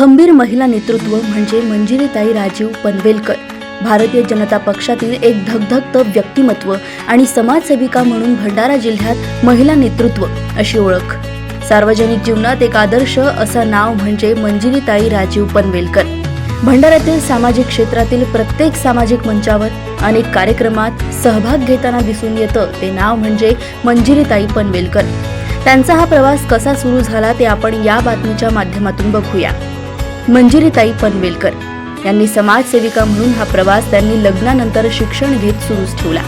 खंबीर महिला नेतृत्व म्हणजे मंजिरीताई राजीव पनवेलकर. भारतीय जनता पक्षातील एक धगधगत व्यक्तिमत्व आणि समाजसेविका म्हणून भंडारा जिल्ह्यात महिला नेतृत्व अशी ओळख. सार्वजनिक जीवनात एक आदर्श असं नाव म्हणजे मंजिरीताई राजीव पनवेलकर. भंडाऱ्यातील सामाजिक क्षेत्रातील प्रत्येक सामाजिक मंचावर अनेक कार्यक्रमात सहभाग घेताना दिसून येतं ते नाव म्हणजे मंजिरीताई पनवेलकर. त्यांचा हा प्रवास कसा सुरू झाला ते आपण या बातमीच्या माध्यमातून बघूया. मंजिरीताई पनवेलकर यांनी समाजसेविका म्हणून हा प्रवास त्यांनी लग्नानंतर शिक्षण घेत सुरूच ठेवला.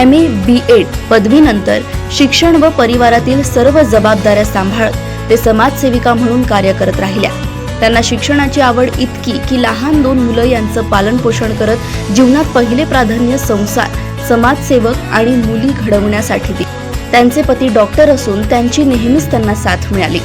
एम ए बी एड पदवीनंतर शिक्षण व परिवारातील सर्व जबाबदाऱ्या सांभाळत ते समाजसेविका म्हणून कार्य करत राहिल्या. त्यांना शिक्षणाची आवड इतकी की लहान दोन मुलं यांचं पालनपोषण करत जीवनात पहिले प्राधान्य संसार समाजसेवक आणि मुली घडवण्यासाठी दिले. त्यांचे पती डॉक्टर असून त्यांची नेहमीच त्यांना साथ मिळाली.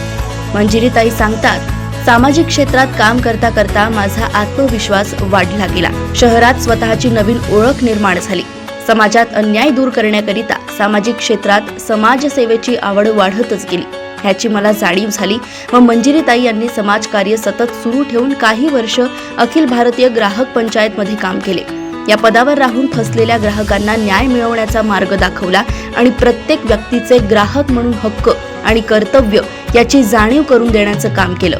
मंजिरीताई सांगतात सामाजिक क्षेत्रात काम करता करता माझा आत्मविश्वास वाढला गेला. शहरात स्वतःची नवीन ओळख निर्माण झाली. समाजात अन्याय दूर करण्याकरिता सामाजिक क्षेत्रात समाजसेवेची आवड वाढतच गेली. ह्याची मला जाणीव झाली. व मंजिरीताई यांनी समाजकार्य सतत सुरू ठेवून काही वर्ष अखिल भारतीय ग्राहक पंचायतमध्ये काम केले. या पदावर राहून फसलेल्या ग्राहकांना न्याय मिळवण्याचा मार्ग दाखवला आणि प्रत्येक व्यक्तीचे ग्राहक म्हणून हक्क आणि कर्तव्य याची जाणीव करून देण्याचं काम केलं.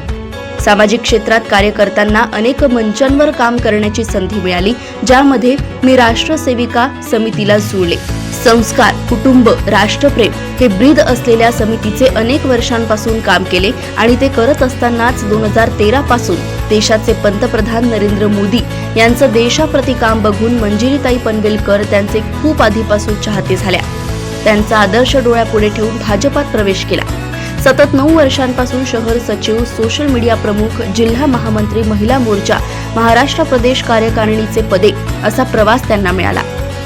सामाजिक क्षेत्रात कार्य करताना अनेक मंचांवर काम करण्याची संधी मिळाली ज्यामध्ये मी राष्ट्रसेविका समितीला जुळले. संस्कार कुटुंब राष्ट्रप्रेम हे ब्रीद असलेल्या समितीचे अनेक वर्षांपासून काम केले आणि ते करत असतानाच दोन हजार तेरा पासून देशाचे पंतप्रधान नरेंद्र मोदी यांचं देशाप्रती काम बघून मंजिरीताई पनवेलकर त्यांचे खूप आधीपासून चाहते झाल्या. त्यांचा आदर्श डोळ्यापुढे ठेवून भाजपात प्रवेश केला. सतत नऊ वर्षांपासून शहर सचिव सोशल मीडिया प्रमुख जिल्हा महामंत्री महिला मोर्चा महाराष्ट्र प्रदेश कार्यकारिणीचे पदे असा प्रवास त्यांना मिळाला.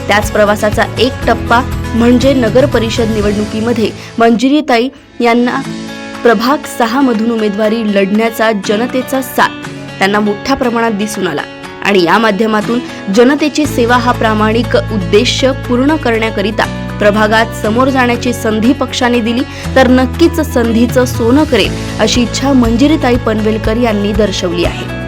त्याच प्रवासाचा एक टप्पा म्हणजे नगर परिषद निवडणुकीमध्ये मंजिरीताई यांना प्रभाग सहा मधून उमेदवारी लढण्याचा जनतेचा साथ त्यांना मोठ्या प्रमाणात दिसून आला. आणि या माध्यमातून जनतेची सेवा हा प्रामाणिक उद्देश पूर्ण करण्याकरिता प्रभागात समोर जाण्याची संधी पक्षाने दिली तर नक्कीच संधीचं सोनं करेल अशी इच्छा मंजिरीताई पनवेलकर यांनी दर्शवली आहे.